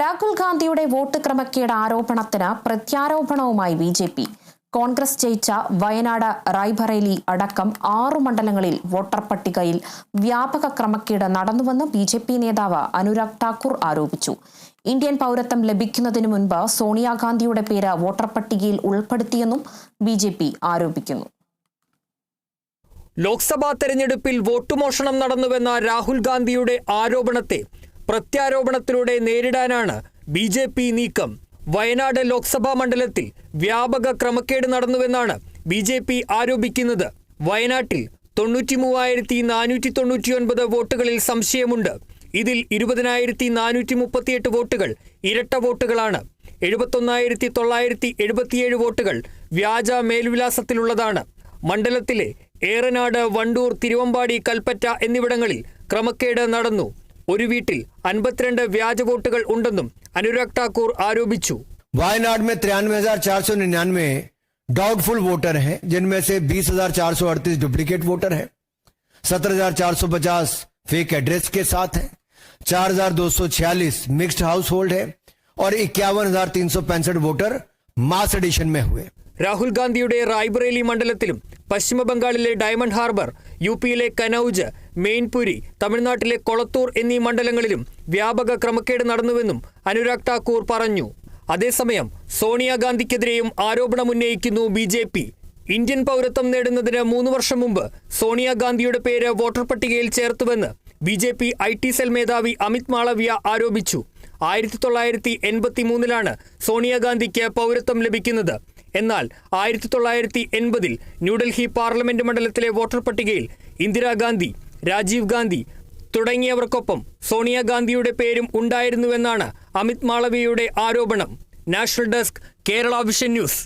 രാഹുൽ ഗാന്ധിയുടെ വോട്ട് ക്രമക്കേട് ആരോപണത്തിന് പ്രത്യാരോപണവുമായി ബി ജെ പി. കോൺഗ്രസ് ജയിച്ച വയനാട് റായ്ബറേലി അടക്കം ആറു മണ്ഡലങ്ങളിൽ വോട്ടർ പട്ടികയിൽ വ്യാപക ക്രമക്കേട് നടന്നുവെന്ന് ബി ജെ പി നേതാവ് അനുരാഗ് ഠാക്കൂർ ആരോപിച്ചു. ഇന്ത്യൻ പൗരത്വം ലഭിക്കുന്നതിനു മുൻപ് സോണിയാഗാന്ധിയുടെ പേര് വോട്ടർ പട്ടികയിൽ ഉൾപ്പെടുത്തിയെന്നും ബി ജെ പി ആരോപിക്കുന്നു. ലോക്സഭാ തെരഞ്ഞെടുപ്പിൽ വോട്ടുമോഷണം നടന്നുവെന്ന രാഹുൽ ഗാന്ധിയുടെ ആരോപണത്തെ പ്രത്യാരോപണത്തിലൂടെ നേരിടാനാണ് ബി ജെ പി നീക്കം. വയനാട് ലോക്സഭാ മണ്ഡലത്തിൽ വ്യാപക ക്രമക്കേട് നടന്നുവെന്നാണ് ബി ജെ പി ആരോപിക്കുന്നത്. വയനാട്ടിൽ തൊണ്ണൂറ്റി മൂവായിരത്തി നാനൂറ്റി തൊണ്ണൂറ്റിയൊൻപത് വോട്ടുകളിൽ സംശയമുണ്ട്. ഇതിൽ ഇരുപതിനായിരത്തി നാനൂറ്റി മുപ്പത്തിയെട്ട് വോട്ടുകൾ ഇരട്ട വോട്ടുകളാണ്. എഴുപത്തൊന്നായിരത്തി തൊള്ളായിരത്തി എഴുപത്തിയേഴ് വോട്ടുകൾ വ്യാജ മേൽവിലാസത്തിലുള്ളതാണ്. മണ്ഡലത്തിലെ ഏറനാട് വണ്ടൂർ തിരുവമ്പാടി കൽപ്പറ്റ എന്നിവിടങ്ങളിൽ ക്രമക്കേട് നടന്നു. ഒരു വീട്ടിൽ അൻപത്തിരണ്ട് വ്യാജ വോട്ടുകൾ ഉണ്ടെന്നും അനുരാഗ് ഠാക്കൂർ ആരോപിച്ചു वायनाड में तिरानवे हजार चार सौ निन्यानवे डाउटफुल वोटर हैं जिनमें से बीस हजार चार सौ अड़तीस डुप्लीकेट वोटर हैं सत्रह हजार चार सौ पचास फेक एड्रेस के साथ हैं चार हजार दो सौ छियालीस मिक्स्ड हाउस होल्ड है और इक्यावन हजार तीन सौ पैंसठ वोटर मास एडिशन में हुए രാഹുൽ ഗാന്ധിയുടെ റായ്ബറേലി മണ്ഡലത്തിലും പശ്ചിമ ബംഗാളിലെ ഡയമണ്ട് ഹാർബർ യു പിയിലെ കനൌജ് മെയിൻപുരി തമിഴ്നാട്ടിലെ കൊളത്തൂർ എന്നീ മണ്ഡലങ്ങളിലും വ്യാപക ക്രമക്കേട് നടന്നുവെന്നും അനുരാഗ് താക്കൂർ പറഞ്ഞു. അതേസമയം സോണിയാഗാന്ധിക്കെതിരെയും ആരോപണമുന്നയിക്കുന്നു ബി ജെ പി. ഇന്ത്യൻ പൗരത്വം നേടുന്നതിന് മൂന്ന് വർഷം മുമ്പ് സോണിയാഗാന്ധിയുടെ പേര് വോട്ടർ പട്ടികയിൽ ചേർത്തുവെന്ന് B J P I T cell മേധാവി അമിത് മാളവ്യ ആരോപിച്ചു. ആയിരത്തി തൊള്ളായിരത്തി എൺപത്തി മൂന്നിലാണ് സോണിയാഗാന്ധിക്ക് പൗരത്വം ലഭിക്കുന്നത്. എന്നാൽ ആയിരത്തി തൊള്ളായിരത്തി എൺപതിൽ ന്യൂഡൽഹി പാർലമെന്റ് മണ്ഡലത്തിലെ വോട്ടർ പട്ടികയിൽ ഇന്ദിരാഗാന്ധി രാജീവ് ഗാന്ധി തുടങ്ങിയവർക്കൊപ്പം സോണിയാഗാന്ധിയുടെ പേരും ഉണ്ടായിരുന്നുവെന്നാണ് അമിത് മാളവിയുടെ ആരോപണം. National desk Kerala vision news.